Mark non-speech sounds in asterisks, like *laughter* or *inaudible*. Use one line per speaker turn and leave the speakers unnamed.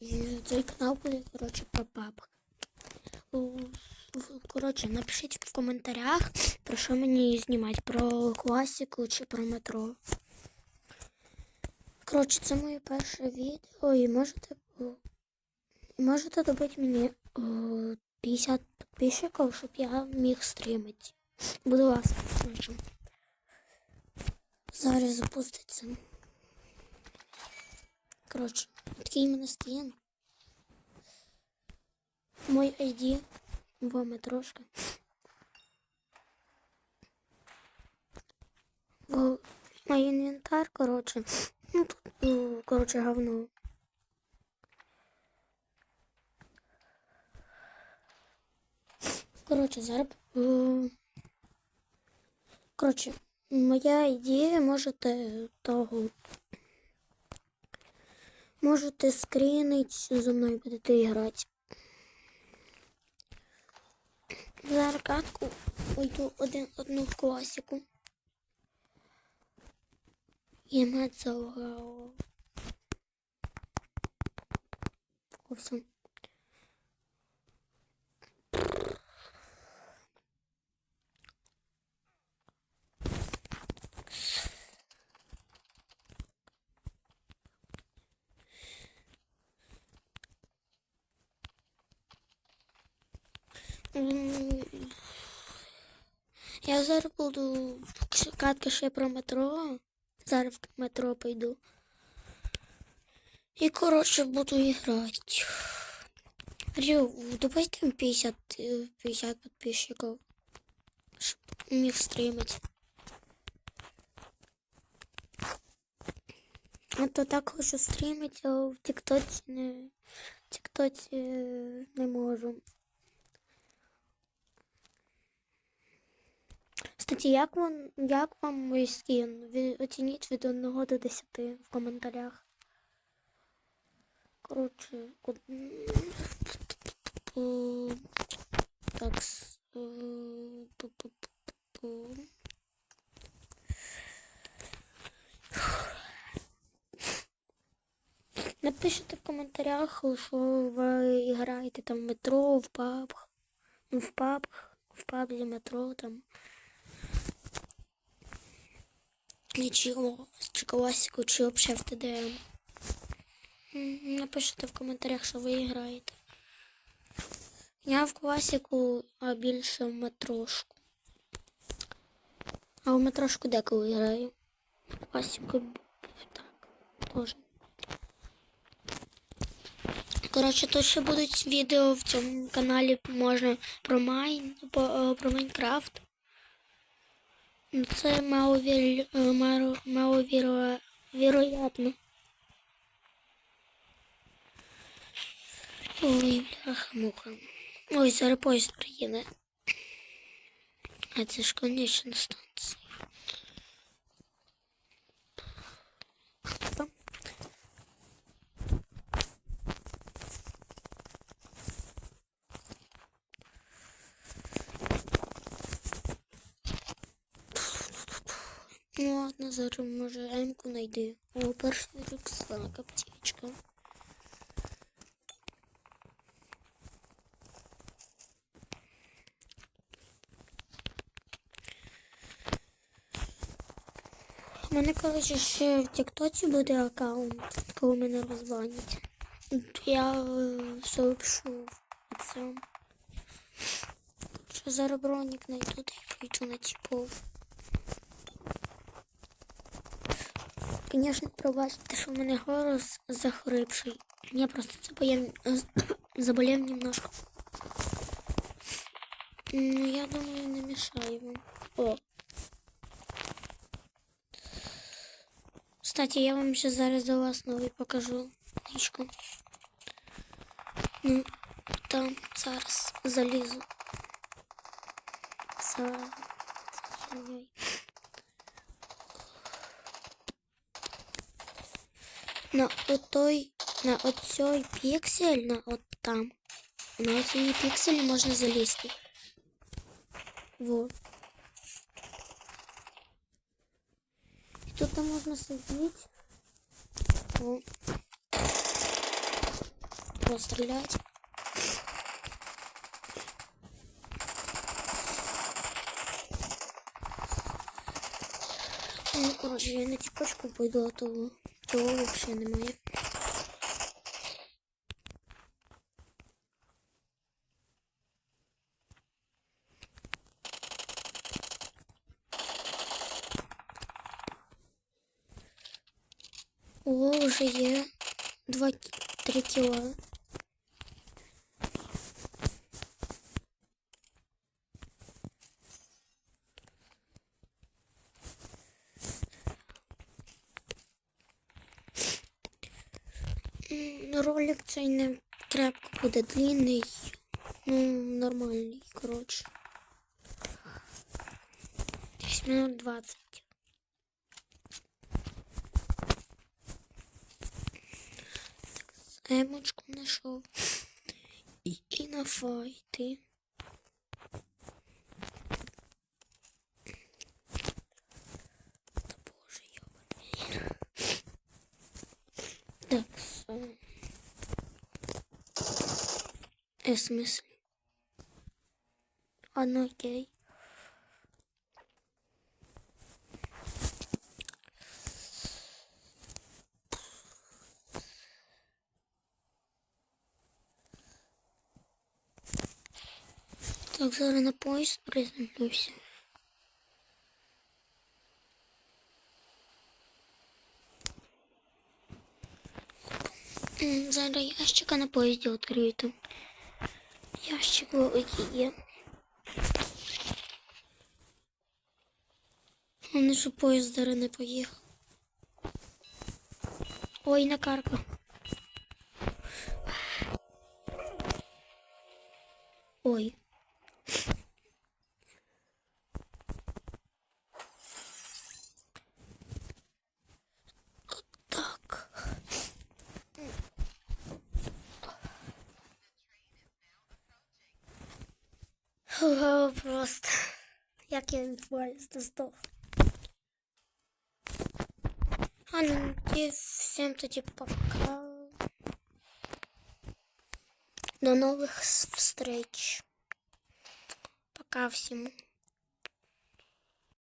І цей канал буде, коротше, про в- Коротше, напишіть в коментарях, про що мені знімати, про класику чи про метро. Коротше, це моє перше відео, і можете, і можете добити мені о, 50 підписчиків, щоб я міг стрімити. Будь ласка. Зараз запуститься. Коротше, такий в мене скін. Мой ID в метрошка. О, Мой інвентар, коротше. Ну тут, о, коротше, говно. Коротше, зараз. о, Коротше, моя ідея можете того. Можете скрінить, зі мною будете грати. За аркадку уйду один, одну класіку. І не залагала. О, Я зараз буду катка ще про метро. Зараз в метро пойду. І, коротше, буду грати. Рю, добавте 50, е, 50 підписчиків, щоб міг стрімити. А то так хочу стрімити, а в Тіктоці не, в Тіктоці е, не можу. Кстати, як вам, як вам мій скін? Ви оцініть від 1 до 10 в коментарях. Коротше, од- так. е. Напишіть в коментарях, що ви граєте там в метро, в паб, ну в паб, в паблі метро там. Нічого, чи класику, чи взагалі в ТДМ. Напишіть в коментарях, що ви граєте. Я в класику, а більше в метрошку. А в метрошку деколи граю. В класику так, теж. Коротше, тут ще будуть відео в цьому каналі можна про Майн, е, про Майнкрафт. Ну, Це маловір... е, мало- маловіро... віроятно. Ой, бляха-муха. Ой, зараз поїзд приїде. А це ж конечно станція. Зараз може М-ку знайди. О, перший рюкзак, аптечка. У мене, коротше, ще в Тіктоці буде аккаунт, коли мене розбанять. Я все пишу в цьому. Що зараз бронік знайду, та й прийду на типов. Звісно, пробачте, що в мене голос захрипший. Я просто заболів, *coughs* заболів немножко. Ну, я думаю, не мешаю вам. О. Кстати, я вам ще зараз до вас новий покажу. Нічку. Ну, там зараз залізу. За. На отой, на оцей піксель, на от там. На оцей пікселі можна залізти. Вот. І тут там можна сидіти. О. постріляти. Ну, коротше, я на тіпочку пойду, а то того взагалі немає. О, вже є 2-3 кіла. Ролик цей не крепко буде длинний. Ну, нормальний, коротше. Десь минут 20. Емочку знайшов. І на файти. Все. Е, смислі? Ладно, окей. Так, зараз на поїзд приземлюся. Зараз ящика на поїзді відкрию там. Ящик великий є. Вони що поїзд зараз не поїхав. Ой, накарка. Ой. Ого, просто. Як я від поїзда здох. А ну, і всім тоді пока. До нових встреч. Пока всім.